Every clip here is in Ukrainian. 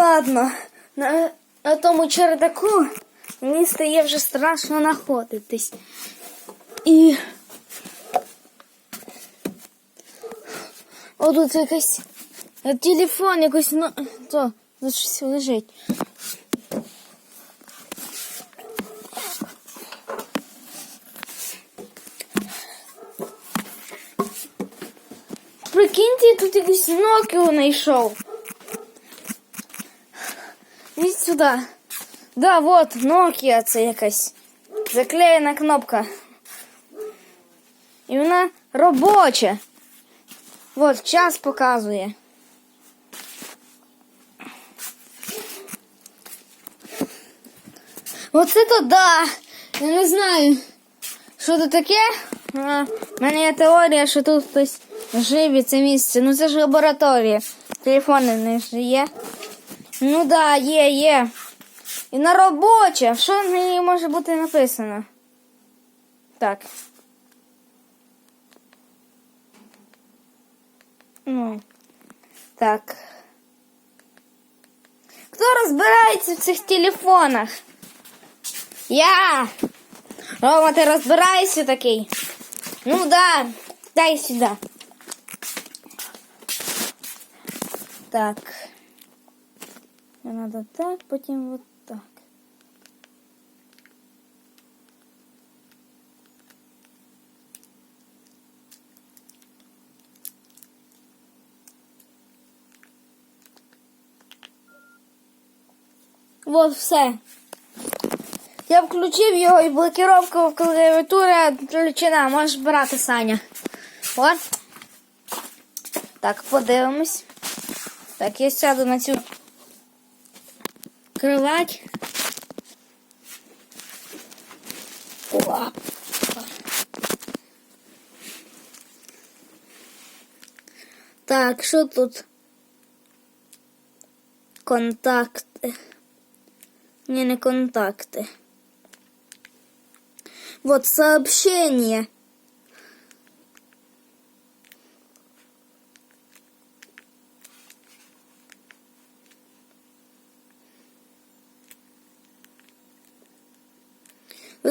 ладно. На, на тому чердаку мені стає вже страшно знаходитись. І. О, тут якийсь е, телефон, якось ну, то, тут щось лежить. Прикиньте, я тут якийсь Nokia знайшов. Ідь сюди. Да, вот, Nokia це якась. Заклеєна кнопка. І вона робоча. Вот, час показує. Оце то да. Я не знаю, що це таке. А, в мене є теорія, що тут хтось жив і це місце. Ну це ж лабораторія. Телефони не ж є. Ну да, є, є. І на робоче. Що на ній може бути написано? Так. Ну. Так. Хто розбирається в цих телефонах? Я. Рома, ти розбираєшся такий? Ну да, дай сюди. Так. Надо так, потім вот так. Вот все. Я включив його і блокировка клавіатури включена. Можеш брати Саня. От. Так, подивимось. Так, я сяду на цю кровать. Опа. Так, що тут? Контакти. Не, не контакты. Вот сообщение.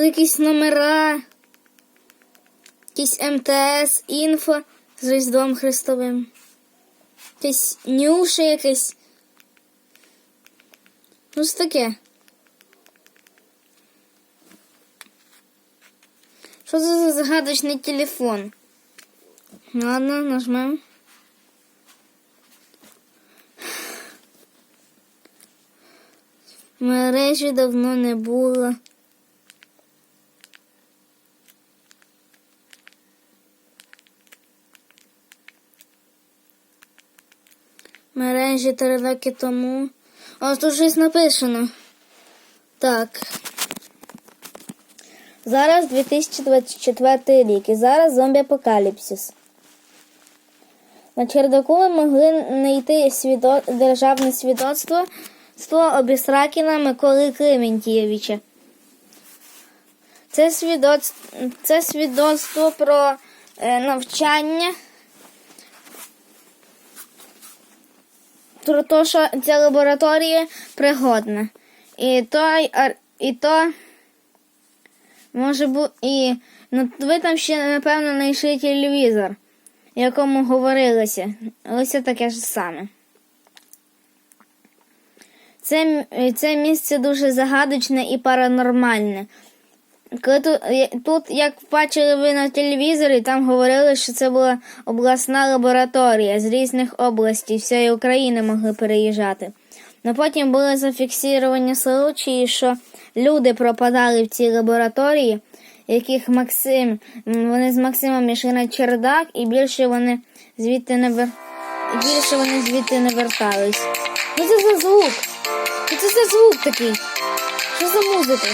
Якісь номера, якісь МТС, інфо з Різдвом Христовим. Якесь нюше якесь. Ну, що таке? Що це за загадочний телефон? Ладно, нажмем. Мережі давно не було. Мережі три роки тому. А тут щось написано. Так. Зараз 2024 рік і зараз зомбі-апокаліпсис. На чердаку ми могли знайти свідо... державне свідоцтво Обісракіна Миколи Клементієвича. Це, свідоц... Це свідоцтво про е, навчання. Про те, що ця лабораторія пригодна. І то, і то може бути. І ну, ви там ще, напевно, знайшли телевізор, якому говорилося. Це таке ж саме. Це, це місце дуже загадочне і паранормальне. Коли тут, тут, як бачили ви на телевізорі, там говорили, що це була обласна лабораторія з різних областей, всієї України могли переїжджати. Но потім були зафіксовані случаї, що люди пропадали в цій лабораторії, яких Максим, вони з Максимом йшли на чердак, і більше вони звідти не вер... більше вони звідти не вертались. Що це за звук? Що це за звук такий? Що за музика?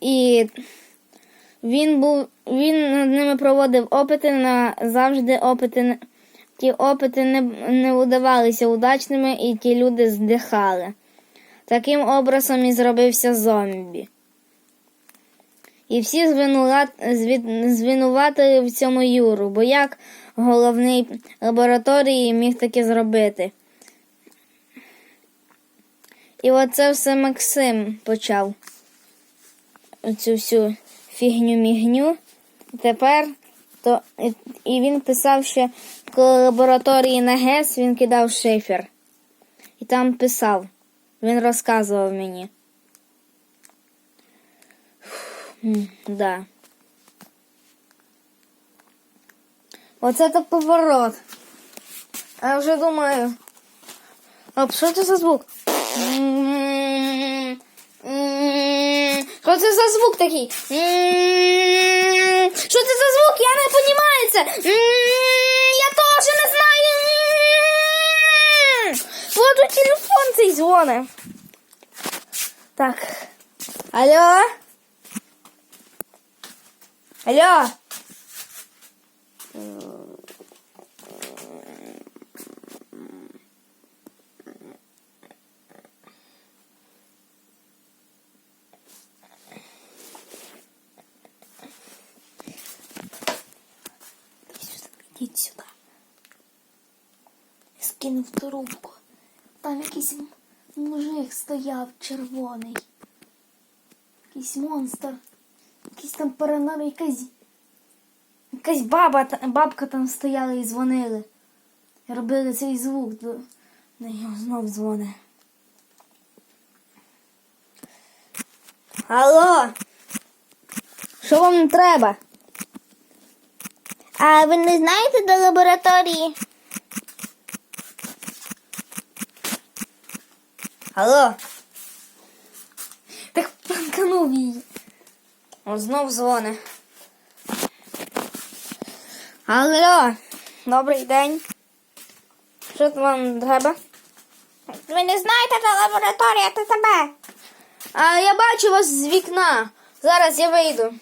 І він був, він над ними проводив опити на завжди опити. Ті опити не, не удавалися удачними, і ті люди здихали. Таким образом і зробився зомбі. І всі звинуватили в цьому Юру, бо як головний лабораторії міг таке зробити. І оце все Максим почав. Оцю всю фігню-мігню. Тепер то і- і він писав, що коли лабораторії на ГЕС він кидав шифер. І там писав. Він розказував мені. Да. Оце то поворот. А я вже думаю. Оп, що це за звук? Що це за звук такий? Що це за звук? Я не понимаю це. Я теж не знаю. Вот у телефон цей дзвони. Так. Алло? Алло? Ідіть сюди. Скинув трубку. Там якийсь м- стояв червоний. Якийсь монстр. Якийсь там паранор, якась. Якась баба, бабка там стояла і дзвонили. Робили цей звук. На його знов дзвони. Алло. Що вам треба? А ви не знаєте до лабораторії? Алло. Так її. О, знов дзвони. Алло. Добрий день. Що вам треба? Ви не знаєте, де лабораторія, то тебе. А я бачу вас з вікна. Зараз я вийду.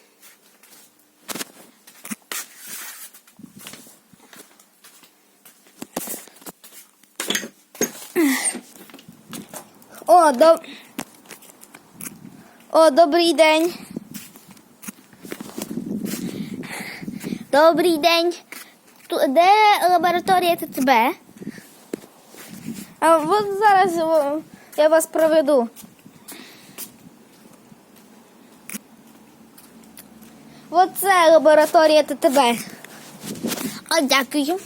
О, доб... О, добрий день. Добрий день. Ту- Де лабораторія ТЦБ? А от зараз о, я вас проведу. Оце лабораторія ТТБ. О, дякую.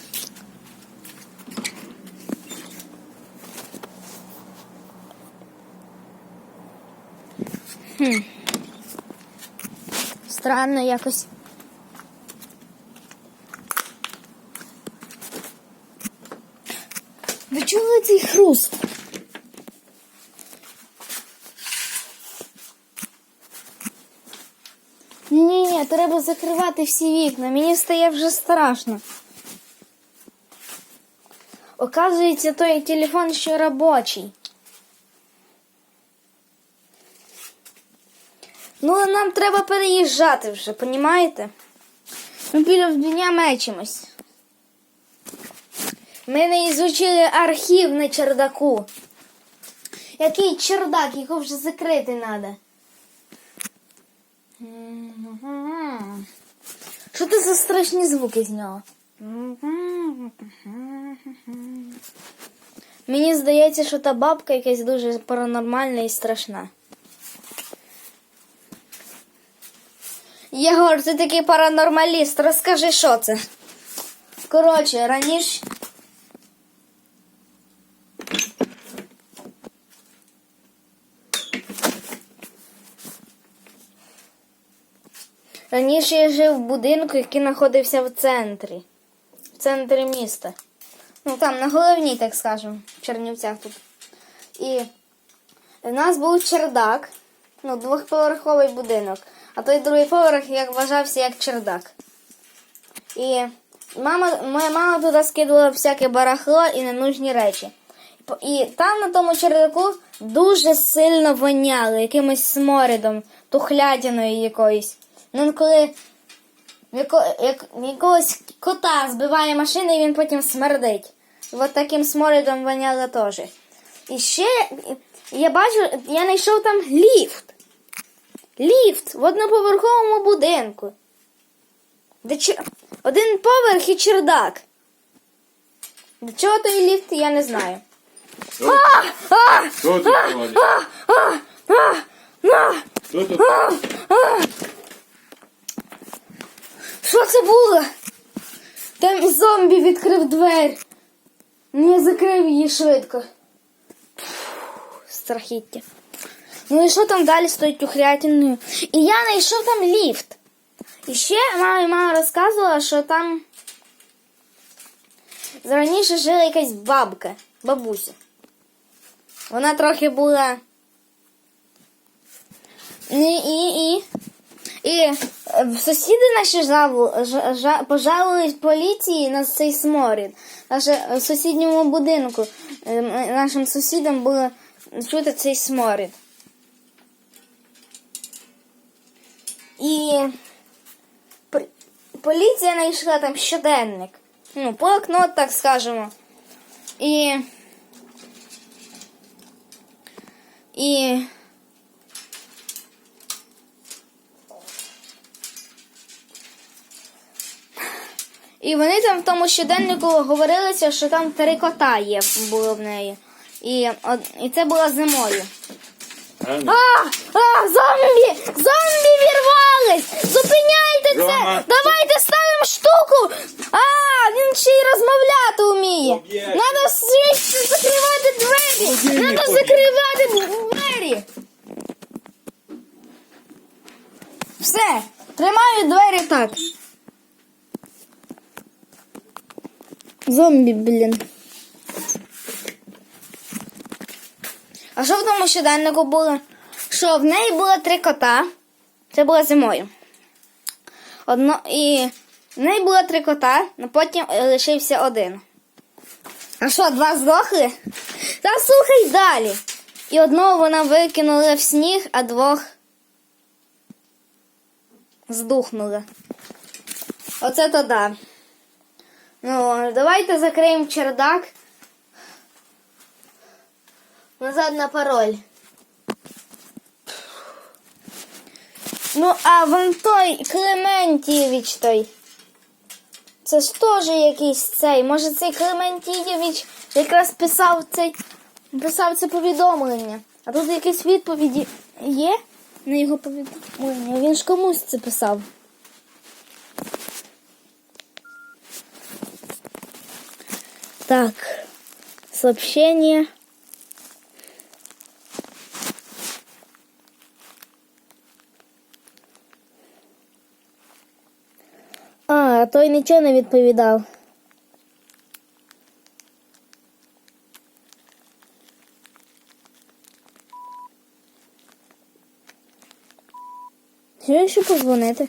Хм. Странно якось. Ви чули цей хруст? Ні, ні, треба закривати всі вікна. Мені стає вже страшно. Оказується, той телефон ще робочий. Ну, нам треба переїжджати вже, понімаєте? Ми півдня мечимось. Ми не ізучили архів на чердаку. Який чердак, його вже закрити треба. Що це за страшні звуки з нього? Мені здається, що та бабка якась дуже паранормальна і страшна. Єгор, ти такий паранормаліст, розкажи, що це. Коротше, раніше. Раніше я жив в будинку, який знаходився в центрі. В центрі міста. Ну там, на головній, так скажемо, в Чернівцях тут. І в нас був чердак, ну, двохповерховий будинок, а той другий поверх як вважався як чердак. І мама, моя мама туди скидувала всяке барахло і ненужні речі. І там на тому чердаку дуже сильно воняло якимось сморідом, тухлядяною якоюсь. Ну, коли яко, як, якогось кота збиває машина, і він потім смердить. От таким сморідом воняло теж. І ще я бачу, я знайшов там ліфт. Ліфт в одноповерховому будинку. Де чер... Один поверх і чердак. До чого той ліфт, я не знаю. Що, тут! А! Що тут? Що це було? Там зомбі відкрив двері. Не закрив її швидко. Страхіття. Ну і що там далі з тою тухлятиною? І я знайшов там ліфт. І ще мама, мама розказувала, що там раніше жила якась бабка, бабуся. Вона трохи була. І, і, і, і е, сусіди наші жалу, жа, жа, пожалувались поліції на цей сморід. Наше в сусідньому будинку е, нашим сусідам було чути цей сморід. І поліція знайшла там щоденник. Ну, блокнот, так скажемо. І. І. І вони там в тому щоденнику говорилися, що там три кота є було в неї. І, і це було зимою. А. А! А! Зомбі! Зомбі вірвались! Зупиняйте це! Рома. Давайте ставимо штуку! А! Він ще й розмовляти вміє! Надо швидше закривати двері! Надо закривати двері! Все! Тримаю двері так. Зомбі, блін. А що в тому щоденнику було? Що в неї було три кота. Це було зимою. Одно, і в неї було три кота, а потім лишився один. А що, два здохли? Та слухай далі. І одного вона викинула в сніг, а двох здухнула. Оце то да. Ну, давайте закриємо чердак. Назад на пароль. Ну, а вон той Клементійович той. Це ж теж якийсь цей. Може цей Клементійович якраз писав цей писав це повідомлення. А тут якісь відповіді є на його повідомлення. Він ж комусь це писав. Так. Сообщение. А, той нічого не відповідав. Що ще позвонити?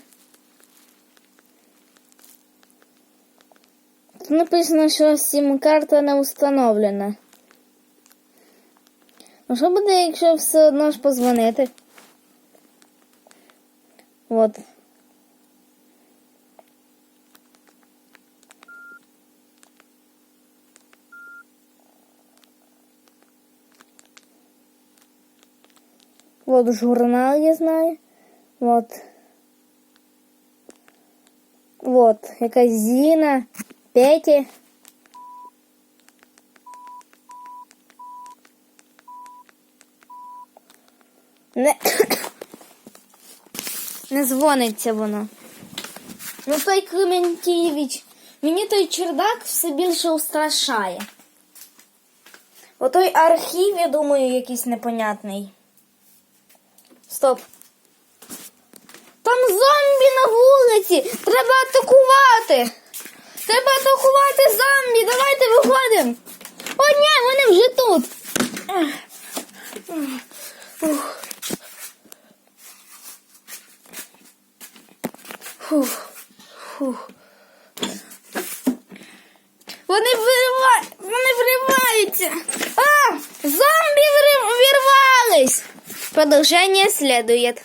Тут написано, що сім-карта не встановлена. Ну що буде, якщо все одно ж позвонити? От. Вот журнал я знаю. Вот. Вот, якась Зіна. Не, не дзвониться воно. Ну той Клементійович, мені той чердак все більше устрашає. Отой архів, я думаю, якийсь непонятний. Стоп. Там зомбі на вулиці. Треба атакувати. Треба атакувати зомбі. Давайте виходимо. О, ні, вони вже тут. Вони вирива... Вони вриваються. А! Зомбі вирвались. Продовження следует.